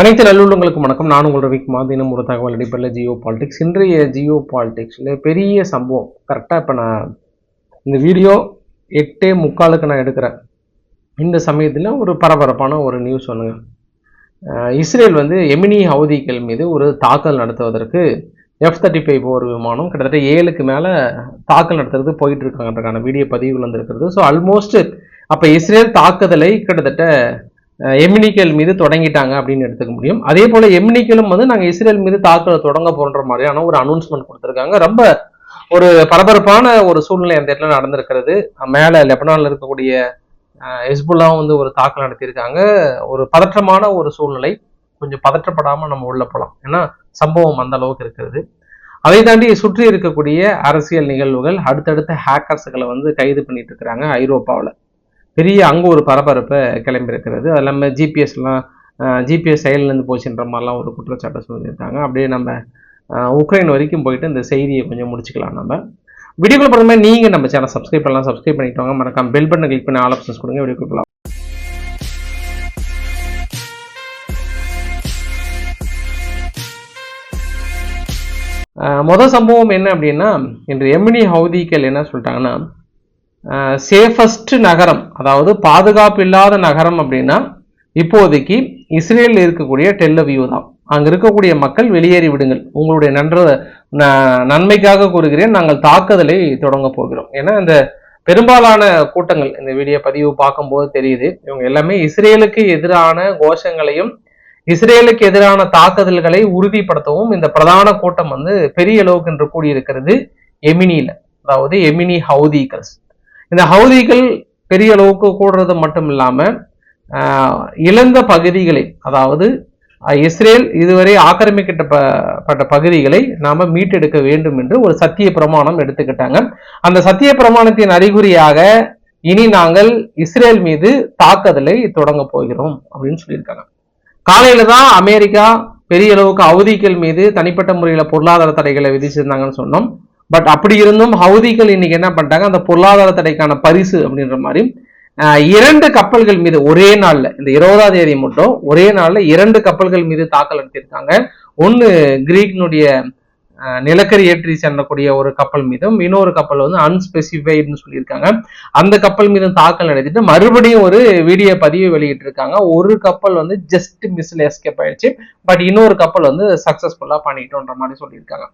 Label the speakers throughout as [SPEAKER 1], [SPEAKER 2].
[SPEAKER 1] அனைத்து நல்லுள்ளங்களுக்கும் வணக்கம். நான் உங்கள் ரவிக்குமார் தினம் ஒரு தகவல் அடிப்படையில் ஜியோ பாலிடிக்ஸ். இன்றைய ஜியோ பாலிடிக்ஸில் பெரிய சம்பவம். கரெக்டாக இப்போ நான் இந்த வீடியோ எட்டே முக்காலுக்கு நான் எடுக்கிறேன். இந்த சமயத்தில் ஒரு பரபரப்பான ஒரு நியூஸ் ஒன்றுங்க இஸ்ரேல் வந்து எமினி ஹவுதிகள் மீது ஒரு தாக்கல் நடத்துவதற்கு எஃப் தேர்ட்டி ஃபைவ் போர் விமானம் கிட்டத்தட்ட ஏழுக்கு மேலே தாக்கல் நடத்துறதுக்கு போயிட்டு இருக்காங்கன்றக்கான வீடியோ பதிவுகள் வந்திருக்கிறது. ஸோ ஆல்மோஸ்ட் அப்போ இஸ்ரேல் தாக்குதலை கிட்டத்தட்ட எமினிக்கல் மீது தொடங்கிட்டாங்க அப்படின்னு எடுத்துக்க முடியும். அதே போல எமினிக்கலும் வந்து நாங்கள் இஸ்ரேல் மீது தாக்குதல் தொடங்க போன்ற மாதிரியான ஒரு அனௌன்ஸ்மெண்ட் கொடுத்துருக்காங்க. ரொம்ப ஒரு பரபரப்பான ஒரு சூழ்நிலை அந்த இடத்துல நடந்திருக்கிறது. மேலே லெபனானில் இருக்கக்கூடிய அஹ், வந்து ஒரு தாக்கல் நடத்தியிருக்காங்க. ஒரு பதற்றமான ஒரு சூழ்நிலை. கொஞ்சம் பதற்றப்படாமல் நம்ம உள்ள போகலாம் ஏன்னா சம்பவம் அந்த அளவுக்கு இருக்கிறது. அதை தாண்டி சுற்றி இருக்கக்கூடிய அரசியல் நிகழ்வுகள் அடுத்தடுத்த ஹேக்கர்ஸுகளை வந்து கைது பண்ணிட்டு இருக்கிறாங்க ஐரோப்பாவில். பெரிய அங்கே ஒரு பரபரப்பை கிளம்பி இருக்கிறது அது இல்லாமல் ஜிபிஎஸ்லாம் ஜிபிஎஸ் செயல்லேருந்து போச்சுன்ற மாதிரிலாம் ஒரு குற்றச்சாட்டை சொல்லியிருக்காங்க. அப்படியே நம்ம உக்ரைன் வரைக்கும் போயிட்டு இந்த செய்தியை கொஞ்சம் முடிச்சுக்கலாம் நம்ம. வீடியோக்குள்ள பொறுத்த மாதிரி நீங்கள் நம்ம சேனல் சப்ஸ்கிரைப் பண்ணலாம். சப்ஸ்கிரைப் பண்ணிட்டு வாங்க. மறக்காம பெல் பட்டன் கிளிக் பண்ணி ஆல் ஆப்ஷன்ஸ் கொடுங்க. வீடியோ மொதல் சம்பவம் என்ன அப்படின்னா இன்று எமினி ஹவுதிகள் என்ன சொல்லிட்டாங்கன்னா சேஃபஸ்ட் நகரம் அதாவது பாதுகாப்பு இல்லாத நகரம் அப்படின்னா இப்போதைக்கு இஸ்ரேலில் இருக்கக்கூடிய டெல்லவியூ தான். அங்கே இருக்கக்கூடிய மக்கள் வெளியேறி விடுங்கள். உங்களுடைய நன்ற ந- நன்மைக்காக கூறுகிறேன். நாங்கள் தாக்குதலை தொடங்க போகிறோம். ஏன்னா இந்த பெரும்பாலான கூட்டங்கள் இந்த வீடியோ பதிவு பார்க்கும்போது தெரியுது. இவங்க எல்லாமே இஸ்ரேலுக்கு எதிரான கோஷங்களையும் இஸ்ரேலுக்கு எதிரான தாக்குதல்களை உறுதிப்படுத்தவும் இந்த பிரதான கூட்டம் வந்து பெரிய அளவுக்கு என்று கூடியிருக்கிறது எமினியில. அதாவது எமினி ஹவுதிகல்ஸ் இந்த ஹவுதிகள் பெரிய அளவுக்கு கூடுறது மட்டும் இல்லாம இழந்த பகுதிகளை அதாவது இஸ்ரேல் இதுவரை ஆக்கிரமிக்கப்பட்ட பகுதிகளை நாம மீட்டெடுக்க வேண்டும் என்று ஒரு சத்திய பிரமாணம் எடுத்துக்கிட்டாங்க. அந்த சத்திய பிரமாணத்தின் அறிகுறியாக இனி நாங்கள் இஸ்ரேல் மீது தாக்குதலை தொடங்க போகிறோம் அப்படின்னு சொல்லியிருக்காங்க. காலையில தான் அமெரிக்கா பெரிய அளவுக்கு அவதிகள் மீது தனிப்பட்ட முறையில் பொருளாதார தடைகளை விதிச்சிருந்தாங்கன்னு சொன்னோம். பட் அப்படி இருந்தும் ஹவுதிகள் இன்னைக்கு என்ன பண்ணிட்டாங்க? அந்த பொருளாதார தடைக்கான பரிசு அப்படின்ற மாதிரி இரண்டு கப்பல்கள் மீது ஒரே நாள்ல இந்த இருபதாம் தேதி மட்டும் ஒரே நாள்ல இரண்டு கப்பல்கள் மீது தாக்கல் நடத்தியிருக்காங்க. ஒன்னு கிரீக்னுடைய நிலக்கரி ஏற்றி செல்லக்கூடிய ஒரு கப்பல் மீதும் இன்னொரு கப்பல் வந்து அன்ஸ்பெசிஃபைடுன்னு சொல்லியிருக்காங்க. அந்த கப்பல் மீதும் தாக்கல் நடத்திட்டு மறுபடியும் ஒரு வீடியோ பதிவு வெளியிட்டிருக்காங்க. ஒரு கப்பல் வந்து ஜஸ்ட் மிஸ்ல எஸ்கேப் ஆயிடுச்சு. பட் இன்னொரு கப்பல் வந்து சக்சஸ்ஃபுல்லா பண்ணிட்டோன்ற மாதிரி சொல்லியிருக்காங்க.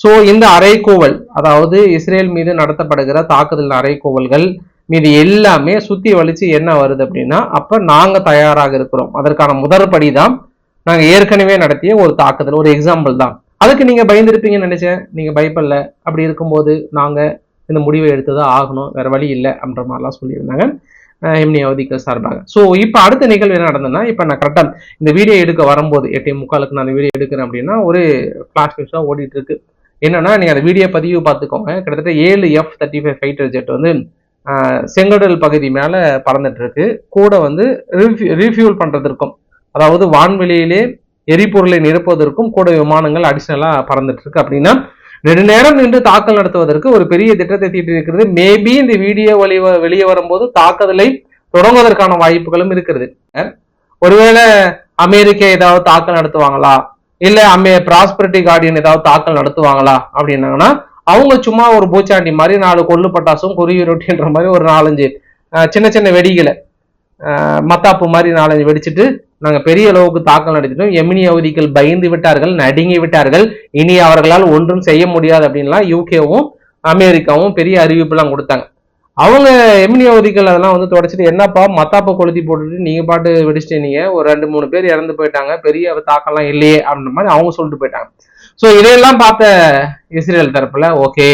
[SPEAKER 1] ஸோ இந்த அரைக்கோவல் அதாவது இஸ்ரேல் மீது நடத்தப்படுகிற தாக்குதல் அரைக்கோவல்கள் மீது எல்லாமே சுற்றி வலிச்சு என்ன வருது அப்படின்னா அப்போ நாங்கள் தயாராக இருக்கிறோம். அதற்கான முதற்படி தான் நாங்கள் ஏற்கனவே நடத்திய ஒரு தாக்குதல் ஒரு எக்ஸாம்பிள் தான். அதுக்கு நீங்கள் பயந்துருப்பீங்கன்னு நினச்சேன். நீங்கள் பயப்படல. அப்படி இருக்கும்போது நாங்கள் இந்த முடிவை எடுத்துதான் ஆகணும். வேறு வழி இல்லை அப்படின்ற மாதிரிலாம் சொல்லியிருந்தாங்க எம்னி அவதிக்கு சார்பாக. ஸோ இப்போ அடுத்த நிகழ்வு என்ன நடந்ததுன்னா இப்போ நான் கரெக்டாக இந்த வீடியோ எடுக்க வரும்போது எட்டே முக்காலுக்கு நான் வீடியோ எடுக்கிறேன் அப்படின்னா ஒரு ஃப்ளாஷ் நியூஸாக ஓடிட்டு இருக்கு. என்னன்னா நீங்க அந்த வீடியோ பதிவு பார்த்துக்கோங்க. கிட்டத்தட்ட ஏழு F thirty five fighter jet வந்து செங்கடல் பகுதி மேல பறந்துட்டு இருக்கு கூட வந்து ரீஃபியூல் பண்றதற்கும் அதாவது வான்வெளியிலே எரிபொருளை நிரப்புவதற்கும் கூட விமானங்கள் அடிஷனலா பறந்துட்டு இருக்கு அப்படின்னா ரெண்டு நேரம் நின்று தாக்கல் நடத்துவதற்கு ஒரு பெரிய திட்டத்தை தீட்டி இருக்கிறது மேபி இந்த வீடியோ வெளிய வெளியே வரும்போது தாக்குதலை தொடங்குவதற்கான வாய்ப்புகளும் இருக்கிறது. ஒருவேளை அமெரிக்கா ஏதாவது தாக்கல் நடத்துவாங்களா? இல்ல அம்மே ப்ராஸ்பரிட்டி கார்டியன் ஏதாவது தாக்கல் நடத்துவாங்களா? அப்படின்னாங்கன்னா அவங்க சும்மா ஒரு பூச்சாண்டி மாதிரி நாலு கொள்ளு பட்டாசும் குருவி ரொட்டின்ற மாதிரி ஒரு நாலஞ்சு சின்ன சின்ன வெடிகளை மத்தாப்பு மாதிரி நாலஞ்சு வெடிச்சிட்டு நாங்க பெரிய அளவுக்கு தாக்கல் நடத்திட்டோம். எமினி அவதிகள் பயந்து விட்டார்கள் நடுங்கி விட்டார்கள். இனி அவர்களால் ஒன்றும் செய்ய முடியாது அப்படின்லாம் யூகேவும் அமெரிக்காவும் பெரிய அறிவிப்புலாம் கொடுத்தாங்க. அவங்க எமினி அவதிகள் அதெல்லாம் வந்து தொடச்சிட்டு என்னப்பா மத்தாப்பை கொளுத்தி போட்டுட்டு நீங்க பாட்டு வெடிச்சிட்டீங்க ஒரு ரெண்டு மூணு பேர் இறந்து போயிட்டாங்க பெரிய தாக்கம்லாம் இல்லையே அப்படின்ற மாதிரி அவங்க சொல்லிட்டு போயிட்டாங்க. ஸோ இதையெல்லாம் பார்த்த இஸ்ரேல் தரப்புல ஓகே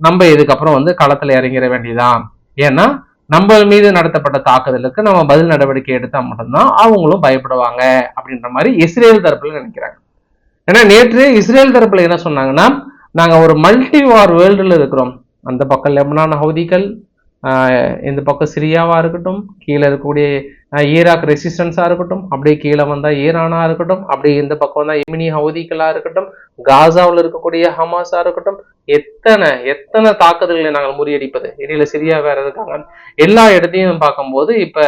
[SPEAKER 1] நம்ம இதுக்கப்புறம் வந்து களத்துல இறங்கிட வேண்டியதான் ஏன்னா நம்ம மீது நடத்தப்பட்ட தாக்குதலுக்கு நம்ம பதில் நடவடிக்கை எடுத்தா மட்டும்தான் அவங்களும் பயப்படுவாங்க அப்படின்ற மாதிரி இஸ்ரேல் தரப்புல நினைக்கிறாங்க. ஏன்னா நேற்று இஸ்ரேல் தரப்புல என்ன சொன்னாங்கன்னா நாங்க ஒரு மல்டி வார் வேர்ல்டுல இருக்கிறோம். அந்த பக்கம் லெபனான் ஹவுதிகள் இந்த பக்கம் சிரியாவா இருக்கட்டும் கீழே இருக்கக்கூடிய ஈராக் ரெசிஸ்டன்ஸா இருக்கட்டும் அப்படியே கீழே வந்தா ஈரானா இருக்கட்டும் அப்படியே இந்த பக்கம் வந்தா எமினி ஹவுதிகளாக இருக்கட்டும் காசாவில் இருக்கக்கூடிய ஹமாஸா இருக்கட்டும் எத்தனை எத்தனை தாக்குதல்களை நாங்கள் முறியடிப்பது? இடையில சிரியா வேற இருக்காங்க. எல்லா இடத்தையும் பார்க்கும்போது இப்ப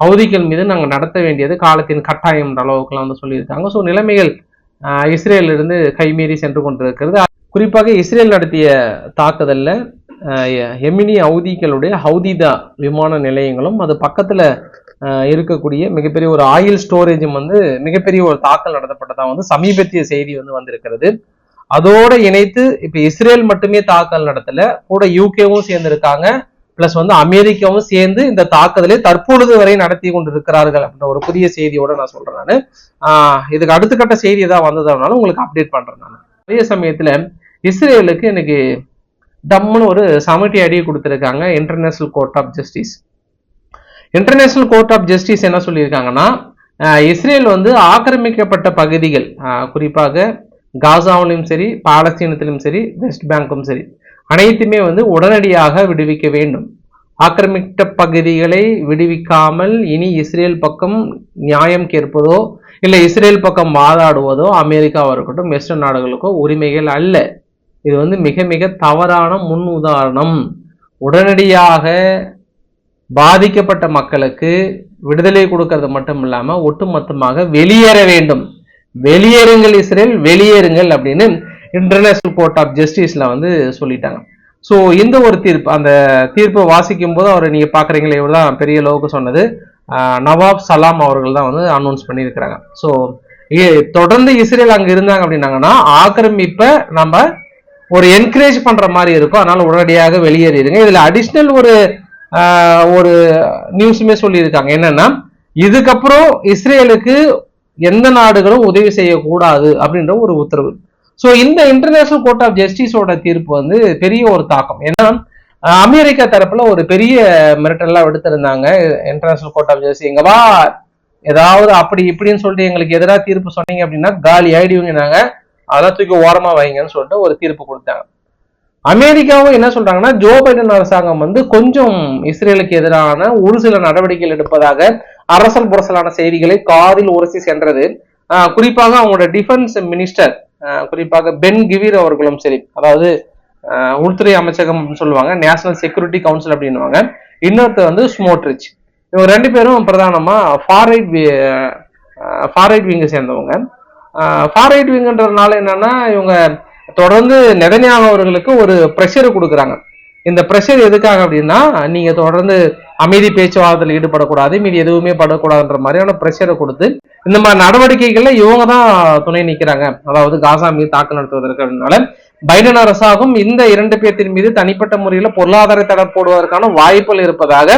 [SPEAKER 1] ஹவுதிகள் மீது நாங்கள் நடத்த வேண்டியது காலத்தின் கட்டாயம் அளவுக்குலாம் வந்து சொல்லியிருக்காங்க. ஸோ நிலைமைகள் ஆஹ், இஸ்ரேலில் இருந்து கைமீறி சென்று கொண்டிருக்கிறது. குறிப்பாக இஸ்ரேல் நடத்திய தாக்குதலில் எமினி ஹவுதிகளுடைய ஹவுதிதா விமான நிலையங்களும் அது பக்கத்தில் இருக்கக்கூடிய மிகப்பெரிய ஒரு ஆயில் ஸ்டோரேஜும் வந்து மிகப்பெரிய ஒரு தாக்கல் நடத்தப்பட்டதா வந்து சமீபத்திய செய்தி வந்து வந்திருக்கிறது. அதோட இணைத்து இப்போ இஸ்ரேல் மட்டுமே தாக்கல் நடத்தல கூட யூகேவும் சேர்ந்திருக்காங்க. பிளஸ் வந்து அமெரிக்காவும் சேர்ந்து இந்த தாக்குதலை தற்பொழுது வரை நடத்தி கொண்டிருக்கிறார்கள் அப்படின்ற ஒரு புதிய செய்தியோட நான் சொல்றேன் நான். இதுக்கு அடுத்த கட்ட செய்தி ஏதாவது வந்ததுனாலும் உங்களுக்கு அப்டேட் பண்றேன் நான். அதே சமயத்துல இஸ்ரேலுக்கு இன்னைக்கு டம்முன்னு ஒரு சமிட்டி அடி கொடுத்துருக்காங்க international court of justice international court of justice என்ன சொல்லியிருக்காங்கன்னா இஸ்ரேல் வந்து ஆக்கிரமிக்கப்பட்ட பகுதிகள் குறிப்பாக காசாவிலும் சரி பாலஸ்தீனத்திலும் சரி வெஸ்ட் பேங்க்கும் சரி அனைத்துமே வந்து உடனடியாக விடுவிக்க வேண்டும். ஆக்கிரமித்த பகுதிகளை விடுவிக்காமல் இனி இஸ்ரேல் பக்கம் நியாயம் கேட்பதோ இல்லை இஸ்ரேல் பக்கம் வாதாடுவதோ அமெரிக்காவாக இருக்கட்டும் வெஸ்டர்ன் நாடுகளுக்கோ உரிமைகள் அல்ல. இது வந்து மிக மிக தவறான முன் உதாரணம். உடனடியாக பாதிக்கப்பட்ட மக்களுக்கு விடுதலை கொடுக்கறது மட்டும் இல்லாமல் ஒட்டுமொத்தமாக வெளியேற வேண்டும். வெளியேறுங்கள் இஸ்ரேல் வெளியேறுங்கள் அப்படின்னு இன்டர்நேஷனல் கோர்ட் ஆஃப் ஜஸ்டிஸில் வந்து சொல்லிட்டாங்க. ஸோ இந்த ஒரு தீர்ப்பு அந்த தீர்ப்பை வாசிக்கும் போது அவரை நீங்கள் பார்க்குறீங்களே இவர் தான் பெரிய அளவுக்கு சொன்னது. நவாப் சலாம் அவர்கள் தான் வந்து அனௌன்ஸ் பண்ணியிருக்கிறாங்க. ஸோ தொடர்ந்து இஸ்ரேல் அங்கே இருந்தாங்க அப்படின்னாங்கன்னா ஆக்கிரமிப்பை நம்ம ஒரு என்கரேஜ் பண்ற மாதிரி இருக்கும் அதனால உடனடியாக வெளியேறிடுங்க. இதுல அடிஷ்னல் ஒரு ஒரு நியூஸுமே சொல்லியிருக்காங்க. என்னன்னா இதுக்கப்புறம் இஸ்ரேலுக்கு எந்த நாடுகளும் உதவி செய்யக்கூடாது அப்படின்ற ஒரு உத்தரவு. ஸோ இந்த இன்டர்நேஷனல் கோர்ட் ஆஃப் ஜஸ்டிஸோட தீர்ப்பு வந்து பெரிய ஒரு தாக்கம். ஏன்னா அமெரிக்கா தரப்புல ஒரு பெரிய மிரட்டல்லாம் எடுத்திருந்தாங்க இன்டர்நேஷனல் கோர்ட் ஆஃப் ஜஸ்டிஸ் எங்கவா ஏதாவது அப்படி இப்படின்னு சொல்லிட்டு எங்களுக்கு எதிராக தீர்ப்பு சொன்னீங்க அப்படின்னா காலி ஆயிடுவீங்க நாங்கள் அதெல்லாம் தூக்கி ஓரமா வைங்கன்னு சொல்லிட்டு ஒரு தீர்ப்பு கொடுத்தாங்க. அமெரிக்காவும் என்ன சொல்றாங்கன்னா ஜோ பைடன் அரசாங்கம் வந்து கொஞ்சம் இஸ்ரேலுக்கு எதிரான ஒரு சில நடவடிக்கைகள் எடுப்பதாக அரசல் புரசலான செய்திகளை காதில் உரசி சென்றது. குறிப்பாக அவங்களோட டிஃபென்ஸ் மினிஸ்டர் குறிப்பாக பென் கிவிர் அவர்களும் சரி அதாவது உள்துறை அமைச்சகம் சொல்லுவாங்க நேஷனல் செக்யூரிட்டி கவுன்சில் அப்படின்னுவாங்க. இன்னொருத்தர் வந்து ஸ்மோட்ரிச். இவங்க ரெண்டு பேரும் பிரதானமா ஃபாரைட் ஃபாரைட் விங்கை சேர்ந்தவங்க. ஃபாரைட் விங்குன்றதுனால என்னன்னா இவங்க தொடர்ந்து நெதன்யாகு அவர்களுக்கு ஒரு ப்ரெஷர் கொடுக்குறாங்க. இந்த ப்ரெஷர் எதுக்காக அப்படின்னா நீங்க தொடர்ந்து அமைதி பேச்சுவார்த்தையில் ஈடுபடக்கூடாது மீதி எதுவுமே படக்கூடாதுன்ற மாதிரியான ப்ரெஷரை கொடுத்து இந்த மாதிரி நடவடிக்கைகள்ல இவங்க தான் துணை நிற்கிறாங்க அதாவது காசா மீது தாக்கல் நடத்துவதற்கு பைடன் அரசாங்கம் இந்த இரண்டு பேர்த்தின் மீது தனிப்பட்ட முறையில் பொருளாதார தடை போடுவதற்கான வாய்ப்புகள் இருப்பதாக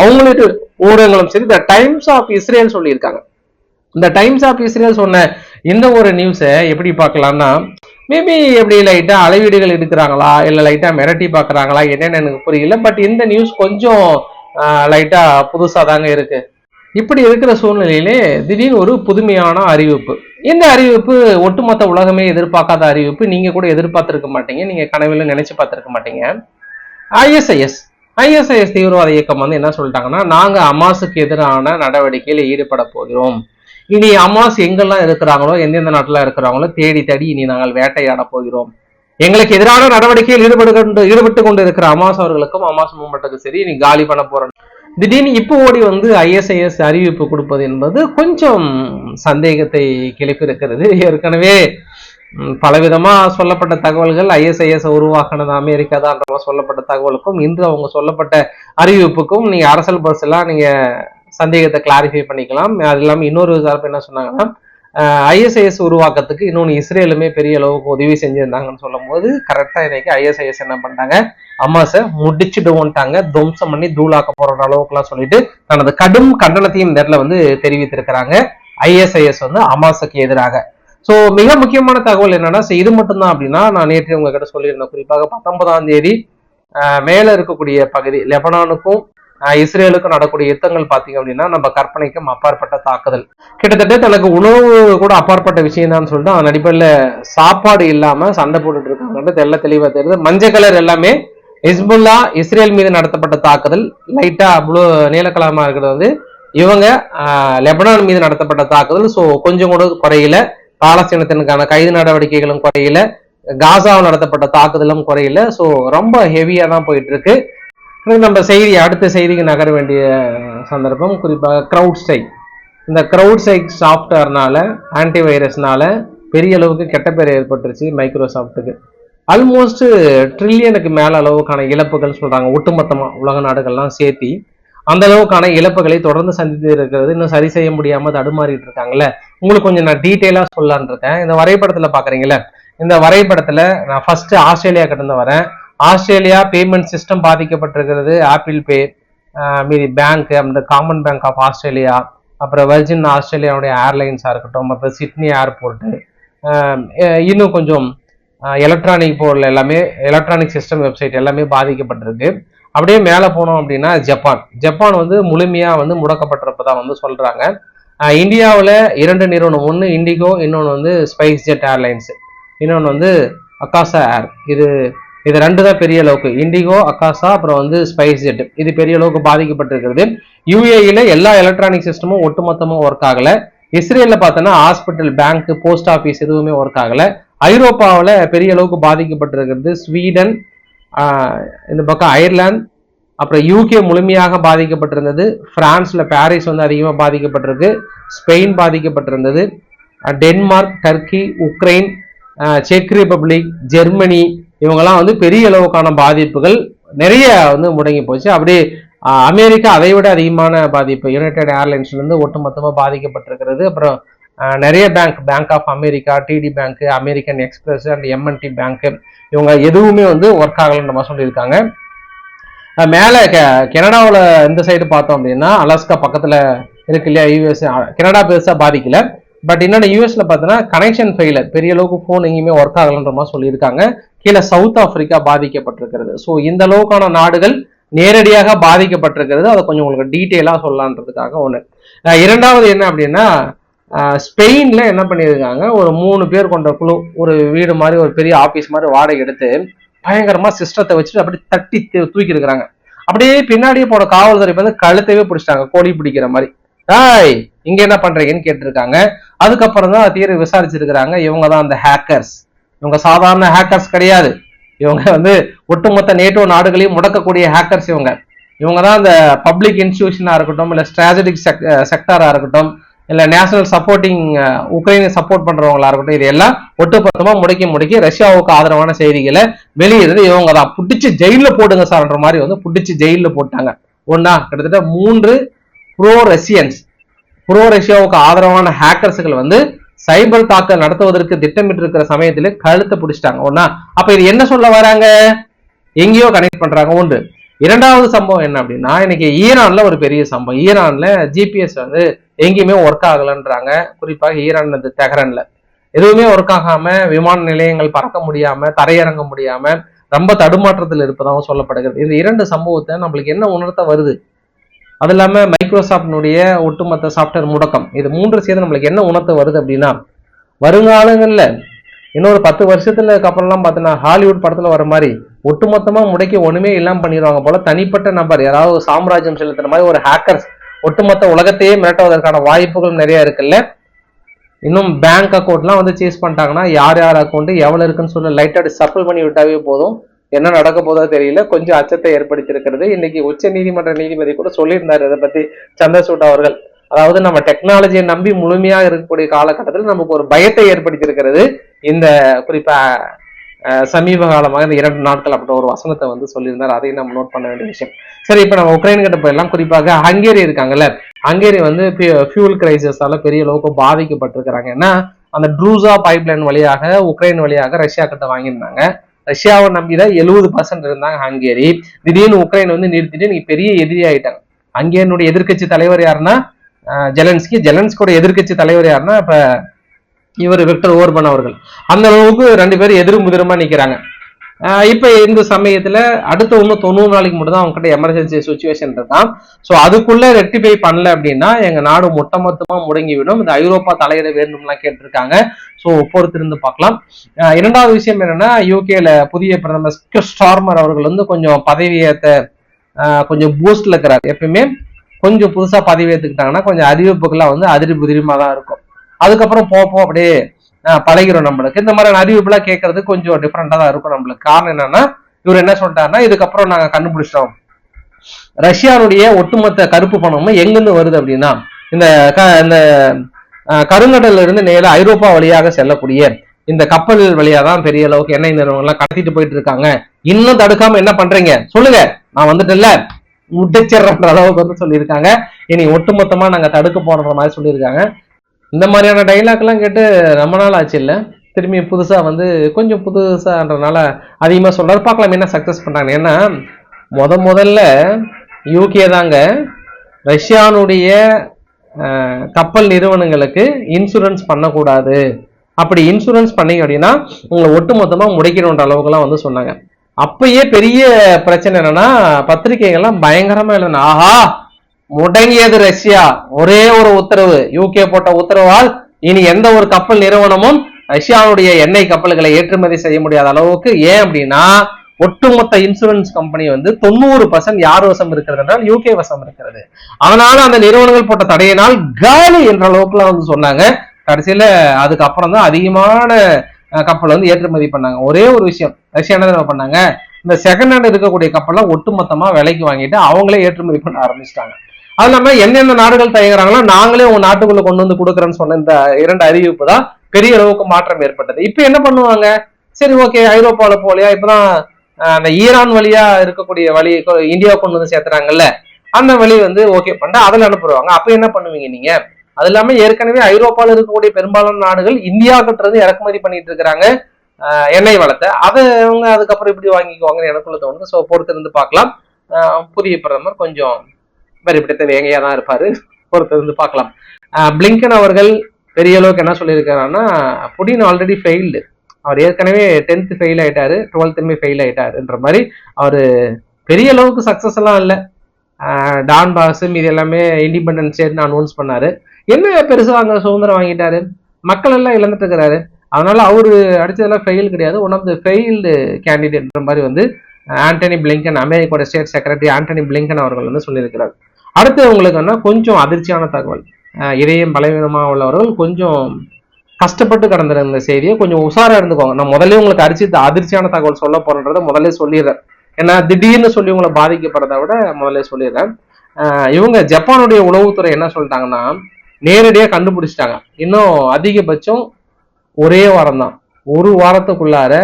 [SPEAKER 1] அவங்களுக்கு ஊடகங்களும் சரி த டைம்ஸ் ஆஃப் இஸ்ரேல் சொல்லியிருக்காங்க. இந்த டைம்ஸ் ஆஃப் இஸ்ரேல் சொன்ன இந்த ஒரு நியூஸை எப்படி பார்க்கலாம்னா மேபி எப்படி லைட்டா அளவீடுகள் எடுக்கிறாங்களா இல்லை லைட்டா மிரட்டி பார்க்குறாங்களா என்னென்னு எனக்கு புரியல. பட் இந்த நியூஸ் கொஞ்சம் லைட்டா புதுசாக தாங்க இருக்கு. இப்படி இருக்கிற சூழ்நிலையிலே திடீர்னு ஒரு புதுமையான அறிவிப்பு. இந்த அறிவிப்பு ஒட்டுமொத்த உலகமே எதிர்பார்க்காத அறிவிப்பு. நீங்க கூட எதிர்பார்த்திருக்க மாட்டீங்க. நீங்க கனவில் நினைச்சு பார்த்துருக்க மாட்டீங்க. ஐஎஸ்ஐஎஸ் ஐஎஸ்ஐஎஸ் தீவிரவாத இயக்கம் வந்து என்ன சொல்லிட்டாங்கன்னா நாங்கள் அமாஸுக்கு எதிரான நடவடிக்கையில் ஈடுபட போகிறோம். இனி அமாஸ் எங்கெல்லாம் இருக்கிறாங்களோ எந்தெந்த நாட்டில் இருக்கிறாங்களோ தேடி தேடி இனி நாங்கள் வேட்டையாட போகிறோம். எங்களுக்கு எதிரான நடவடிக்கையில் ஈடுபடு கொண்டு ஈடுபட்டு கொண்டு இருக்கிற அமாஸ் அவர்களுக்கும் அமாஸ் மூமெண்ட்டுக்கும் சரி நீ காலி பண்ண போறோம். திடீர்னு இப்போ ஓடி வந்து ஐஎஸ்ஐஎஸ் அறிவிப்பு கொடுப்பது என்பது கொஞ்சம் சந்தேகத்தை கிளப்பியிருக்கிறது. ஏற்கனவே பலவிதமாக பலவிதமா சொல்லப்பட்ட தகவல்கள் ஐஎஸ்ஐஎஸ் உருவாக்கினது அமெரிக்கா தான் சொல்லப்பட்ட தகவலுக்கும் இன்று அவங்க சொல்லப்பட்ட அறிவிப்புக்கும் நீங்க அரசல் பஸ் எல்லாம் நீங்க சந்தேகத்தை கிளாரிஃபை பண்ணிக்கலாம். அது இல்லாமல் இன்னொரு தரப்பு என்ன சொன்னாங்கன்னா ஐஎஸ்ஐஎஸ் உருவாக்கத்துக்கு இன்னொன்று இஸ்ரேலுமே பெரிய அளவுக்கு உதவி செஞ்சிருந்தாங்கன்னு சொல்லும்போது கரெக்டாக இன்னைக்கு ஐஎஸ்ஐஎஸ் என்ன பண்ணிட்டாங்க? அம்மாஸை முடிச்சுடுவோன்ட்டாங்க துவம்சம் பண்ணி தூளாக்க போற அளவுக்குலாம் சொல்லிட்டு தனது கடும் கண்டனத்தையும் இந்த இடத்துல வந்து தெரிவித்திருக்கிறாங்க. ஐஎஸ்ஐஎஸ் வந்து அமாஸுக்கு எதிராக. ஸோ மிக முக்கியமான தகவல் என்னன்னா இது மட்டும்தான் அப்படின்னா நான் நேற்று உங்ககிட்ட சொல்லியிருந்தேன். குறிப்பாக பத்தொன்பதாம் தேதி மேலே இருக்கக்கூடிய பகுதி லெபனானுக்கும் இஸ்ரேலுக்கு இஸ்ரேலுக்கும் நடக்கூடிய யுத்தங்கள் பார்த்தீங்க அப்படின்னா நம்ம கற்பனைக்கும் அப்பாற்பட்ட தாக்குதல். கிட்டத்தட்ட தனக்கு உணவு கூட அப்பாற்பட்ட விஷயம் தான் சொல்லிட்டு அதன் அடிப்படையில் சாப்பாடு இல்லாம சண்டை போட்டுட்டு இருக்காங்கன்றது தெல்ல தெளிவா தெரியுது. மஞ்சள் கலர் எல்லாமே ஹிஸ்புல்லா இஸ்ரேல் மீது நடத்தப்பட்ட தாக்குதல். லைட்டா அவ்வளோ நீலக்கலமா இருக்கிறது வந்து இவங்க லெபனான் மீது நடத்தப்பட்ட தாக்குதல். ஸோ கொஞ்சம் கூட குறையில. பாலஸ்தீனத்தினுக்கான கைது நடவடிக்கைகளும் குறையல. காசாவில் நடத்தப்பட்ட தாக்குதலும் குறையல. ஸோ ரொம்ப ஹெவியாக தான் போயிட்டு இருக்கு. நம்ம செய்தி அடுத்த செய்திக்கு நகர வேண்டிய சந்தர்ப்பம் குறிப்பாக க்ரௌட் ஸ்ட்ரைக் இந்த க்ரௌட் ஸ்ட்ரைக் சாஃப்ட்வேர்னால ஆன்டிவைரஸ்னால பெரிய அளவுக்கு கெட்ட பேர் ஏற்பட்டுருச்சு மைக்ரோசாஃப்ட்டுக்கு. ஆல்மோஸ்ட் ட்ரில்லியனுக்கு மேல அளவுக்கான இழப்புகள் சொல்றாங்க. ஒட்டுமொத்தமா உலக நாடுகள்லாம் சேர்த்தி அந்த அளவுக்கான இழப்புகளை தொடர்ந்து சந்தித்து இருக்கிறது. இன்னும் சரி செய்ய முடியாம தடுமாறிட்டு இருக்காங்கல்ல. உங்களுக்கு கொஞ்சம் நான் டீட்டெயிலா சொல்லலான் இருக்கேன். இந்த வரைபடத்துல பார்க்குறீங்களே இந்த வரைபடத்துல நான் ஃபர்ஸ்ட் ஆஸ்திரேலியா கிட்ட வரேன். ஆஸ்திரேலியா பேமெண்ட் சிஸ்டம் பாதிக்கப்பட்டிருக்கிறது. ஆப்பிள் பே மீதி பேங்க் அந்த காமன் பேங்க் ஆஃப் ஆஸ்திரேலியா அப்புறம் வெர்ஜின் ஆஸ்திரேலியாவுடைய ஏர்லைன்ஸாக இருக்கட்டும் அப்புறம் சிட்னி ஏர்போர்ட்டு இன்னும் கொஞ்சம் எலக்ட்ரானிக் பொருள் எல்லாமே எலக்ட்ரானிக் சிஸ்டம் வெப்சைட் எல்லாமே பாதிக்கப்பட்டிருக்கு. அப்படியே மேலே போனோம் அப்படின்னா ஜப்பான். ஜப்பான் வந்து முழுமையாக வந்து முடக்கப்பட்டிருப்பதா வந்து சொல்கிறாங்க இந்தியாவில் இரண்டு நிறுவனம் ஒன்று இண்டிகோ இன்னொன்று வந்து ஸ்பைஸ் ஜெட் ஏர்லைன்ஸ் இன்னொன்று வந்து அக்காசா ஏர் இது இது ரெண்டு தான் பெரிய அளவுக்கு. இண்டிகோ அக்காசா அப்புறம் வந்து ஸ்பைஸ் ஜெட் இது பெரிய அளவுக்கு பாதிக்கப்பட்டிருக்கிறது. யூஏஇல எல்லா எலக்ட்ரானிக் சிஸ்டமும் ஒட்டுமொத்தமும் ஒர்க் ஆகல. இஸ்ரேலில் பார்த்தோன்னா ஹாஸ்பிட்டல் பேங்க் போஸ்ட் ஆஃபீஸ் எதுவுமே ஒர்க் ஆகல. ஐரோப்பாவில் பெரிய அளவுக்கு பாதிக்கப்பட்டிருக்கிறது. ஸ்வீடன் இந்த பக்கம் அயர்லாந்து அப்புறம் யூகே முழுமையாக பாதிக்கப்பட்டிருந்தது. பிரான்ஸ்ல பாரிஸ் வந்து அதிகமாக பாதிக்கப்பட்டிருக்கு. ஸ்பெயின் பாதிக்கப்பட்டிருந்தது. டென்மார்க் டர்க்கி உக்ரைன் செக் ரிபப்ளிக் ஜெர்மனி இவங்கெல்லாம் வந்து பெரிய அளவுக்கான பாதிப்புகள் நிறைய வந்து முடங்கி போச்சு. அப்படியே அமெரிக்கா அதை விட அதிகமான பாதிப்பு. யுனைடெட் ஏர்லைன்ஸ்லேருந்து ஒட்டுமொத்தமாக பாதிக்கப்பட்டிருக்கிறது. அப்புறம் நிறைய bank bank of America TD bank American Express and MNT bank இவங்க எதுவுமே வந்து ஒர்க் ஆகலைன்ற மாதிரி சொல்லியிருக்காங்க. மேலே கனடாவில் இந்த சைடு பார்த்தோம் அப்படின்னா அலாஸ்கா பக்கத்தில் இருக்கு இல்லையா யூஎஸ் கனடா பெருசாக பாதிக்கல. பட் இன்னொன்று யூஎஸில் பார்த்தோன்னா கனெக்ஷன் ஃபெயிலர் பெரிய அளவுக்கு ஃபோன் எங்கேயுமே ஒர்க் ஆகலன்ற மாதிரி சொல்லியிருக்காங்க. கீழே சவுத் ஆப்பிரிக்கா பாதிக்கப்பட்டிருக்கிறது. ஸோ இந்த அளவுக்கான நாடுகள் நேரடியாக பாதிக்கப்பட்டிருக்கிறது. அதை கொஞ்சம் உங்களுக்கு டீட்டெயிலாக சொல்லலான்றதுக்காக ஒன்று இரண்டாவது என்ன அப்படின்னா ஸ்பெயின்ல என்ன பண்ணியிருக்காங்க? ஒரு மூணு பேர் கொண்ட குழு ஒரு வீடு மாதிரி ஒரு பெரிய ஆஃபீஸ் மாதிரி வாடகை எடுத்து பயங்கரமா சிஸ்டத்தை வச்சுட்டு அப்படி தட்டி தூக்கி இருக்கிறாங்க. அப்படியே பின்னாடியே போன காவல்துறை வந்து கழுத்தவே பிடிச்சிட்டாங்க. கோழி பிடிக்கிற மாதிரி. டாய் இங்க என்ன பண்றீங்கன்னு கேட்டிருக்காங்க. அதுக்கப்புறம் தான் தீர விசாரிச்சிருக்கிறாங்க. இவங்க தான் அந்த ஹேக்கர்ஸ் இவங்க சாதாரண ஹேக்கர்ஸ் கிடையாது. இவங்க வந்து ஒட்டுமொத்த நேட்டோ நாடுகளையும் முடக்கக்கூடிய ஹேக்கர்ஸ் இவங்க. இவங்க தான் இந்த பப்ளிக் இன்ஸ்டியூஷனாக இருக்கட்டும் இல்லை ஸ்ட்ராட்டஜிக் செக்டாராக இருக்கட்டும் இல்லை நேஷனல் சப்போர்ட்டிங் உக்ரைனை சப்போர்ட் பண்ணுறவங்களா இருக்கட்டும் இது எல்லாம் ஒட்டுமொத்தமாக முடக்கி முடக்கி ரஷ்யாவுக்கு ஆதரவான செய்திகளை வெளியிடுறது இவங்க தான் பிடிச்சி ஜெயிலில் போடுங்க சார்ன்ற மாதிரி வந்து பிடிச்சி ஜெயிலில் போட்டாங்க. ஒன்னா கிட்டத்தட்ட மூன்று ப்ரோ ரஷ்யன்ஸ் ப்ரோ ரஷ்யாவுக்கு ஆதரவான ஹேக்கர்ஸ்கள் வந்து சைபர் தாக்கல் நடத்துவதற்கு திட்டமிட்டு இருக்கிற சமயத்தில் கழுத்தை பிடிச்சிட்டாங்க. ஒன்னா அப்ப இது என்ன சொல்ல வராங்க? எங்கேயோ கனெக்ட் பண்றாங்க. ஒன்று இரண்டாவது சம்பவம் என்ன அப்படின்னா இன்னைக்கு ஈரான்ல ஒரு பெரிய சம்பவம். ஈரான்ல ஜிபிஎஸ் வந்து எங்கேயுமே ஒர்க் ஆகலன்றாங்க. குறிப்பாக ஈரான் தெஹரன்ல. எதுவுமே ஒர்க் ஆகாம விமான நிலையங்கள் பறக்க முடியாம தரையிறங்க முடியாம ரொம்ப தடுமாற்றத்தில் இருப்பதாகவும் சொல்லப்படுகிறது. இந்த இரண்டு சம்பவத்தை நம்மளுக்கு என்ன உணர்த்த வருது? அது இல்லாமல் மைக்ரோசாஃப்டினுடைய ஒட்டுமொத்த சாஃப்ட்வேர் முடக்கம். இது மூன்று சேர்ந்து நம்மளுக்கு என்ன உணர்த்த வருது அப்படின்னா வருங்காலங்கள்ல இன்னொரு பத்து வருஷத்துல அப்புறம்லாம் பார்த்தீங்கன்னா ஹாலிவுட் படத்தில் வர மாதிரி ஒட்டுமொத்தமாக முடக்கி ஒன்றுமே இல்லாமல் பண்ணிடுவாங்க போல தனிப்பட்ட நபர் யாராவது சாம்ராஜ்யம் செலுத்துற மாதிரி ஒரு ஹேக்கர்ஸ் ஒட்டுமொத்த உலகத்தையே மிரட்டுவதற்கான வாய்ப்புகள் நிறைய இருக்குல்ல. இன்னும் பேங்க் அக்கௌண்ட்லாம் வந்து சேஸ் பண்ணிட்டாங்கன்னா யார் யார் அக்கௌண்ட் எவ்வளோ இருக்குன்னு சொல்லி லைட்டாக சப்பிள் பண்ணி விட்டாவே போதும். என்ன நடக்க போதோ தெரியல. கொஞ்சம் அச்சத்தை ஏற்படுத்தியிருக்கிறது. இன்னைக்கு உச்ச நீதிமன்ற நீதிபதி கூட சொல்லியிருந்தார். இதை பத்தி சந்திரசூட் அவர்கள். அதாவது நம்ம டெக்னாலஜியை நம்பி முழுமையா இருக்கக்கூடிய காலகட்டத்தில் நமக்கு ஒரு பயத்தை ஏற்படுத்தியிருக்கிறது. இந்த குறிப்பா சமீப காலமாக இந்த இரண்டு நாட்கள் அப்படி ஒரு வசனத்தை வந்து சொல்லியிருந்தார். அதையும் நம்ம நோட் பண்ண வேண்டிய விஷயம். சரி இப்போ நம்ம உக்ரைன் கிட்ட போயிடலாம். குறிப்பாக ஹங்கேரி இருக்காங்கல்ல. ஹங்கேரி வந்து ஃபியூல் கிரைசிஸால பெரிய அளவுக்கு பாதிக்கப்பட்டிருக்கிறாங்க. ஏன்னா அந்த ட்ரூசா பைப்லைன் வழியாக உக்ரைன் வழியாக ரஷ்யா கிட்ட வாங்கியிருந்தாங்க. ரஷ்யாவை நம்பிதான் எழுபது பர்சன்ட் இருந்தாங்க ஹங்கேரி. திடீர்னு உக்ரைன் வந்து நிறுத்திட்டு நீ பெரிய எதிரி ஆயிட்டாங்க. ஹங்கேரியனுடைய எதிர்கட்சி தலைவர் யாருன்னா ஜெலன்ஸ்கி. ஜெலன்ஸ்கோட எதிர்கட்சி தலைவர் யாருன்னா இப்ப இவர் விக்டர் ஓர்பன் அவர்கள். அந்த அளவுக்கு ரெண்டு பேரும் எதிரும் முதிரமா நிக்கிறாங்க. இப்போ இந்த சமயத்தில் அடுத்த ஒன்று தொண்ணூறு நாளைக்கு மட்டும் தான் அவங்க கிட்ட எமர்ஜென்சி சுச்சுவேஷன் இருக்கான் ஸோ அதுக்குள்ளே ரெக்டிஃபை பண்ணல அப்படின்னா எங்கள் நாடு மொட்டை மொத்தமாக முடங்கிவிடும். இந்த ஐரோப்பா தலையிட வேண்டும்லாம் கேட்டிருக்காங்க. ஸோ பொறுத்திருந்து பார்க்கலாம். இரண்டாவது விஷயம் என்னென்னா யூகேல புதிய பிரதமர் ஸ்டார்மர் அவர்கள் வந்து கொஞ்சம் பதவியேற்ற கொஞ்சம் பூஸ்ட்ல இருக்கிறார். எப்பயுமே கொஞ்சம் புதுசாக பதவி ஏற்றுக்கிட்டாங்கன்னா கொஞ்சம் அறிவிப்புகள்லாம் வந்து அதிரி புதிரிமா தான் இருக்கும். அதுக்கப்புறம் போப்போம் அப்படியே பழகிறோம் நம்மளுக்கு. இந்த மாதிரி அறிவிப்புலாம் கேட்கறது கொஞ்சம் டிஃப்ரெண்டா தான் இருக்கும் நம்மளுக்கு. காரணம் என்னன்னா இவர் என்ன சொல்லிட்டாருன்னா இதுக்கப்புறம் நாங்க கண்டுபிடிச்சிட்டோம். ரஷ்யாவுடைய ஒட்டுமொத்த கருப்பு பணமும் எங்கிருந்து வருது அப்படின்னா இந்த க- இந்த கருங்கடல்ல இருந்து நேரா ஐரோப்பா வழியாக செல்லக்கூடிய இந்த கப்பல் வழியா தான் பெரிய அளவுக்கு எண்ணெய் நிறுவனம் எல்லாம் கடத்திட்டு போயிட்டு இருக்காங்க. இன்னும் தடுக்காம என்ன பண்றீங்க? சொல்லுங்க. நான் வந்துட்டேன்ல முடிச்சிடுறன்ற அளவுக்கு வந்து சொல்லியிருக்காங்க. இனி ஒட்டுமொத்தமா நாங்க தடுக்க போறோன்ற மாதிரி சொல்லியிருக்காங்க. இந்த மாதிரியான டைலாக்லாம் கேட்டு ரொம்ப நாள் ஆச்சு இல்லை. திரும்பி புதுசாக வந்து கொஞ்சம் புதுசான்றனால அதிகமாக சொல்கிறார் பார்க்கலாம் என்ன சக்ஸஸ் பண்ணுறாங்க ஏன்னா முத முதல்ல யூகே தாங்க ரஷ்யானுடைய கப்பல் நிறுவனங்களுக்கு இன்சூரன்ஸ் பண்ணக்கூடாது. அப்படி இன்சூரன்ஸ் பண்ணீங்க அப்படின்னா உங்களை ஒட்டுமொத்தமாக முடைக்கணுன்ற அளவுக்குலாம் வந்து சொன்னாங்க. அப்பயே பெரிய பிரச்சனை என்னன்னா பத்திரிகைகள்லாம் பயங்கரமா இல்லைன்னா ஆஹா! முடங்கியது ரஷ்யா. ஒரே ஒரு உத்தரவு. யூகே போட்ட உத்தரவால் இனி எந்த ஒரு கப்பல் நிறுவனமும் ரஷ்யாவுடைய எண்ணெய் கப்பல்களை ஏற்றுமதி செய்ய முடியாத அளவுக்கு ஏன் அப்படின்னா ஒட்டுமொத்த இன்சூரன்ஸ் கம்பெனி வந்து தொண்ணூறு பர்சன்ட் யார் வசம் இருக்கிறது என்றால் யூகே வசம் இருக்கிறது. அதனால அந்த நிறுவனங்கள் போட்ட தடையினால் காலி என்ற அளவுக்குலாம் வந்து சொன்னாங்க. கடைசியில அதுக்கப்புறம் தான் அதிகமான கப்பல் வந்து ஏற்றுமதி பண்ணாங்க. ஒரே ஒரு விஷயம். ரஷ்யா என்ன பண்ணாங்க? இந்த செகண்ட் ஹேண்ட் இருக்கக்கூடிய கப்பல்லாம் ஒட்டுமொத்தமா விலைக்கு வாங்கிட்டு அவங்களே ஏற்றுமதி பண்ண ஆரம்பிச்சிட்டாங்க. அது இல்லாம எந்தெந்த நாடுகள் தயங்குறாங்களோ நாங்களே உங்க நாட்டுக்குள்ள கொண்டு வந்து கொடுக்குறேன்னு சொன்ன இந்த இரண்டு அறிவிப்பு தான் பெரிய அளவுக்கு மாற்றம் ஏற்பட்டது. இப்போ என்ன பண்ணுவாங்க? சரி ஓகே ஐரோப்பாவில போலையா? இப்பதான் அந்த ஈரான் வழியா இருக்கக்கூடிய வழி கொ- இந்தியா கொண்டு வந்து சேர்த்துறாங்கல்ல? அந்த வழி வந்து ஓகே பண்ணிட்டு அதில் அனுப்புறாங்க அப்ப என்ன பண்ணுவீங்க நீங்க? அது இல்லாம ஏற்கனவே ஐரோப்பால இருக்கக்கூடிய பெரும்பாலான நாடுகள் இந்தியா கிட்ட இறக்குமதி பண்ணிட்டு இருக்கிறாங்க. எண்ணெய் வளத்தை. அதை அவங்க அதுக்கப்புறம் இப்படி வாங்கிக்குவாங்கன்னு எனக்குள்ள தோணுது. ஸோ பொறுத்திருந்து பார்க்கலாம். புதிய பிரதமர் கொஞ்சம் பரிபிடித்த வேங்கையா தான் இருப்பாரு. பொறுத்து இருந்து பார்க்கலாம். பிளிங்கன் அவர்கள் பெரிய அளவுக்கு என்ன சொல்லியிருக்காருன்னா புடின் ஆல்ரெடி ஃபெயில்டு அவர் ஏற்கனவே டென்த் ஃபெயில் ஆயிட்டாரு டுவெல்த்துமே ஃபெயில் ஆயிட்டாருன்ற மாதிரி அவர் பெரிய அளவுக்கு சக்சஸ் எல்லாம் இல்லை. டான் பாஸும் இது எல்லாமே இண்டிபெண்டன்ஸ் ஸ்டேட்னு அனௌன்ஸ் பண்ணாரு. என்ன பெருசாக அங்கே சுதந்திரம் வாங்கிட்டாரு? மக்கள் எல்லாம் இழந்துட்டு இருக்கிறாரு. அதனால அவரு அடிச்சதெல்லாம் ஃபெயில் கிடையாது. ஒன் ஆஃப் த ஃபெயில்டு கேண்டிடேட்ன்ற மாதிரி வந்து ஆண்டனி பிளிங்கன் அமெரிக்காவோட ஸ்டேட் செக்ரட்டரி ஆண்டனி பிளிங்கன் அவர்கள் வந்து சொல்லியிருக்கிறார். அடுத்து உங்களுக்கு என்ன கொஞ்சம் அதிர்ச்சியான தகவல். இதயம் பலவீனமாக உள்ளவர்கள் கொஞ்சம் கஷ்டப்பட்டு கடந்த இந்த செய்தியை கொஞ்சம் உஷாரா இருந்துக்கோங்க. நான் முதல்ல உங்களுக்கு அரிசி அதிர்ச்சியான தகவல் சொல்ல போறேன்றதை முதல்ல சொல்லிடுறேன். ஏன்னா திடீர்னு சொல்லி உங்களை பாதிக்கப்படுறத விட முதல்ல சொல்லிடுறேன். இவங்க ஜப்பானுடைய உளவுத்துறை என்ன சொல்லிட்டாங்கன்னா நேரடியாக கண்டுபிடிச்சிட்டாங்க. இன்னும் அதிகபட்சம் ஒரே வாரம் தான் ஒரு வாரத்துக்குள்ளார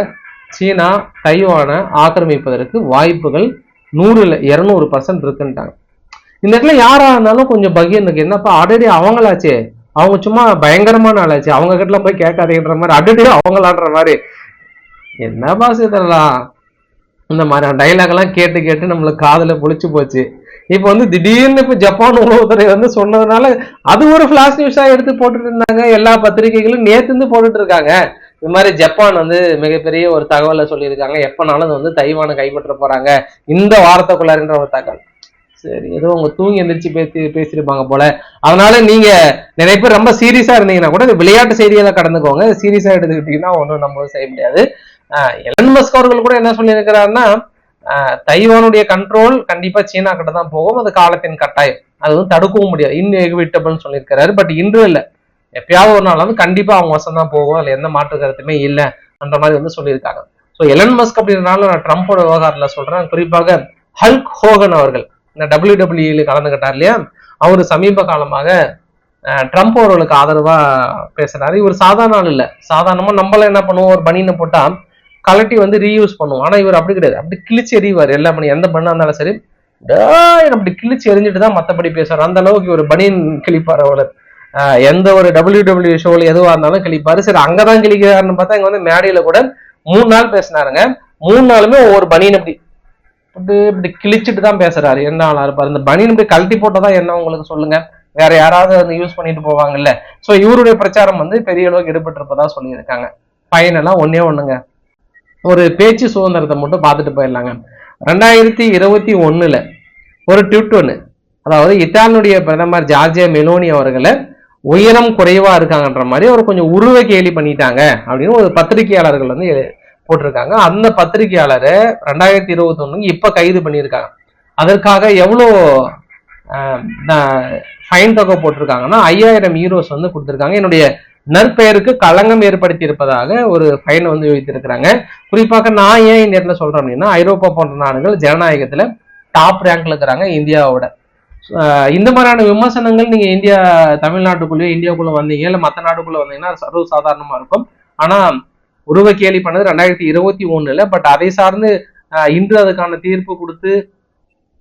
[SPEAKER 1] சீனா தைவானை ஆக்கிரமிப்பதற்கு வாய்ப்புகள் நூறுல இரநூறு பர்சன்ட் இருக்குன்ட்டாங்க. இந்த இடத்துல யாரா இருந்தாலும் கொஞ்சம் பகிர்ந்துக்கு என்னப்பா ஆல்ரெடி அவங்களாச்சே. அவங்க சும்மா பயங்கரமான ஆளாச்சு. அவங்க கிட்ட போய் கேட்காதேன்ற மாதிரி அடிக்கடி அவங்களான்ற மாதிரி. என்ன பாஸ் இதெல்லாம் இந்த மாதிரி டைலாக் எல்லாம் கேட்டு கேட்டு நம்மளுக்கு காதில் புளிச்சு போச்சு. இப்போ வந்து திடீர்னு இப்போ ஜப்பான் உளவுத்துறை வந்து சொன்னதுனால அது ஒரு ஃபிளாஷ் நியூஸா எடுத்து போட்டுட்டு இருந்தாங்க. எல்லா பத்திரிகைகளும் நேத்து இருந்து போட்டுட்டு இருக்காங்க. இது மாதிரி ஜப்பான் வந்து மிகப்பெரிய ஒரு தகவலை சொல்லியிருக்காங்க. எப்பனாலும் அது வந்து தைவானை கைப்பற்ற போறாங்க. இந்த வாரத்துக்குள்ளாருன்ற ஒரு தகவல். சரி ஏதோ அவங்க தூங்கி எந்திரிச்சு பேசி பேசியிருப்பாங்க போல. அதனால நீங்க நிறைய பேர் ரொம்ப சீரியஸா இருந்தீங்கன்னா கூட இந்த விளையாட்டு செய்திகளை கடந்துக்கோங்க. சீரியஸா எடுத்துக்கிட்டீங்கன்னா ஒன்றும் நம்ம செய்ய முடியாது. எலன் மஸ்க் அவர்கள் கூட என்ன சொல்லியிருக்கிறாருன்னா தைவானுடைய கண்ட்ரோல் கண்டிப்பா சீனா கிட்ட தான் போகும். அது காலத்தின் கட்டாயம். அது வந்து தடுக்கவும் முடியாது. இன்எவிட்டபிள்னு சொல்லியிருக்கிறாரு. பட் இன்றும் இல்லை. எப்பயாவது ஒரு நாள் வந்து கண்டிப்பா அவங்க வசம் தான் போகும். அதுல எந்த மாற்று கருத்துமே இல்லை அந்த மாதிரி வந்து சொல்லியிருக்காங்க. ஸோ எலன் மஸ்க் அப்படின்றனால நான் ட்ரம்ப்போட விவகாரத்தில் சொல்றேன். குறிப்பாக ஹல்க் ஹோகன் அவர்கள். இந்த டபிள்யூ டபிள்யூல கலந்துக்கிட்டார் இல்லையா? அவர் சமீப காலமாக ட்ரம்ப் அவர்களுக்கு ஆதரவா பேசுறாரு. இவர் சாதாரண ஆள் இல்லை. சாதாரணமா நம்மள என்ன பண்ணுவோம்? ஒரு பனியனை போட்டா கலட்டி வந்து ரீயூஸ் பண்ணுவோம். ஆனா இவர் அப்படி கிடையாது. அப்படி கிழிச்சு எறிவார். எல்லா பண்ணி எந்த பண்ணா இருந்தாலும் சரி. அப்படி கிழிச்சு எரிஞ்சிட்டு தான் மற்றபடி பேசுவார். அந்த அளவுக்கு ஒரு பனியன் கிழிப்பார் அவர். எந்த ஒரு டபிள்யூ டபிள்யூ ஷோல எதுவாக இருந்தாலும் கிழிப்பாரு. சரி அங்கதான் கிழிக்கிறாருன்னு பார்த்தா இங்க வந்து மேடையில கூட மூணு நாள் பேசினாருங்க. மூணு நாளுமே ஒவ்வொரு பனியன் அப்படி இப்படி இப்படி கிழிச்சிட்டு தான் பேசுறாரு. என்ன ஆளா இருப்பாரு? இந்த பனியன் இப்படி கழட்டி போட்டதா என்ன? உங்களுக்கு சொல்லுங்க. வேற யாராவது வந்து யூஸ் பண்ணிட்டு போவாங்கல்ல. சோ இவருடைய பிரச்சாரம் வந்து பெரிய அளவுக்கு எடுபட்டு இருப்பதா சொல்லியிருக்காங்க பையனெல்லாம் ஒன்னே ஒண்ணுங்க. ஒரு பேச்சு சுதந்திரத்தை மட்டும் பார்த்துட்டு போயிடலாங்க. ரெண்டாயிரத்தி இருபத்தி ஒண்ணுல ஒரு ட்விட் ஒன்று அதாவது இத்தாலியுடைய பிரதமர் ஜார்ஜியா மெலோனி அவர்களை உயரம் குறைவா இருக்காங்கன்ற மாதிரி அவர் கொஞ்சம் உருவ கேலி பண்ணிட்டாங்க அப்படின்னு ஒரு பத்திரிகையாளர்கள் வந்து போட்டிருக்காங்க. அந்த பத்திரிகையாளரை ரெண்டாயிரத்தி இருபத்தி ஒண்ணுக்கு இப்ப கைது பண்ணியிருக்காங்க. அதற்காக எவ்வளோ ஃபைன் தொகை போட்டிருக்காங்கன்னா ஐயாயிரம் யூரோஸ் வந்து கொடுத்துருக்காங்க. என்னுடைய நற்பெயருக்கு களங்கம் ஏற்படுத்தி இருப்பதாக ஒரு ஃபைன் வந்து விதித்திருக்கிறாங்க குறிப்பாக நான் ஏன் இந்த இடத்துல சொல்றேன் அப்படின்னா ஐரோப்பா போன்ற நாடுகள் ஜனநாயகத்துல டாப் ரேங்க்ல இருக்கிறாங்க இந்தியாவோட. இந்த மாதிரியான விமர்சனங்கள் நீங்க இந்தியா தமிழ்நாட்டுக்குள்ளேயோ இந்தியாவுக்குள்ள வந்தீங்க இல்லை மற்ற நாட்டுக்குள்ள வந்தீங்கன்னா சர்வ சாதாரணமா இருக்கும். ஆனா உருவ கேலி பண்ணது ரெண்டாயிரத்தி இருபத்தி ஒண்ணுல பட் அதை சார்ந்து இன்று அதுக்கான தீர்ப்பு கொடுத்து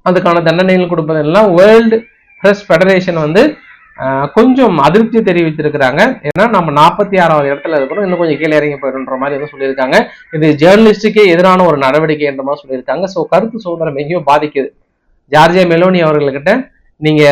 [SPEAKER 1] அதுக்கான தண்டனைகள் கொடுப்பதெல்லாம் வேர்ல்டு பிரஸ் ஃபெடரேஷன் வந்து கொஞ்சம் அதிருப்தி தெரிவித்திருக்கிறாங்க. ஏன்னா நம்ம நாற்பத்தி ஆறாவது இடத்துல இருக்கிறோம். இன்னும் கொஞ்சம் கீழே இறங்கி போயிடுன்ற மாதிரி வந்து சொல்லியிருக்காங்க. இது ஜேர்னலிஸ்டுக்கே எதிரான ஒரு நடவடிக்கை என்ற மாதிரி சொல்லியிருக்காங்க. ஸோ கருத்து சுதந்திரம் எங்கேயோ பாதிக்குது. ஜார்ஜியா மெலோனி அவர்கள்கிட்ட நீங்க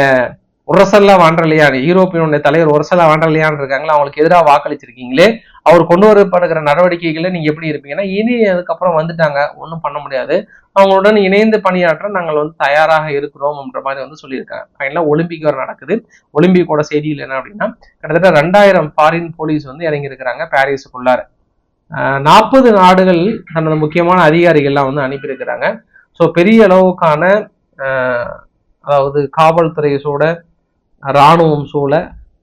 [SPEAKER 1] உரசல்லா வாண்டலையா யூரோப்பியனுடைய தலைவர் உரசல்லா வாண்டலையான்னு இருக்காங்களா? அவங்களுக்கு எதிராக வாக்களிச்சிருக்கீங்களே. அவர் கொண்டு வரப்படுகிற நடவடிக்கைகளை நீங்க எப்படி இருப்பீங்கன்னா இனி அதுக்கப்புறம் வந்துட்டாங்க ஒன்றும் பண்ண முடியாது. அவங்களுடன் இணைந்து பணியாற்ற நாங்கள் வந்து தயாராக இருக்கிறோம் என்ற மாதிரி வந்து சொல்லியிருக்காங்க. ஃபைனலாக ஒலிம்பிக் வர நடக்குது. ஒலிம்பிக்கோட செய்தியில் என்ன அப்படின்னா கிட்டத்தட்ட ரெண்டாயிரம் ஃபாரின் போலீஸ் வந்து இறங்கியிருக்கிறாங்க பாரிஸுக்குள்ளார. நாற்பது நாடுகள் தனது முக்கியமான அதிகாரிகள்லாம் வந்து அனுப்பியிருக்கிறாங்க. ஸோ பெரிய அளவுக்கான அதாவது காவல்துறை இராணுவம் சூழ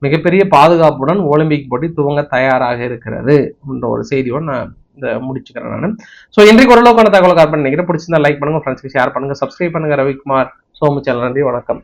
[SPEAKER 1] மிகப்பெரிய பாதுகாப்புடன் ஒலிம்பிக் போட்டி துவங்க தயாராக இருக்கிறது என்ற ஒரு செய்தியோடு நான் இந்த முடிச்சுக்கிறேன் நான். ஸோ இன்றைக்கு ஓரளவுக்கான தகவலை கார் பண்ணி நினைக்கிறேன். பிடிச்சிருந்தா லைக் பண்ணுங்க ஃப்ரெண்ட்ஸ்க்கு ஷேர் பண்ணுங்க சப்ஸ்கிரைப் பண்ணுங்க. ரவிக்குமார் சோமு சேனல் நன்றி வணக்கம்.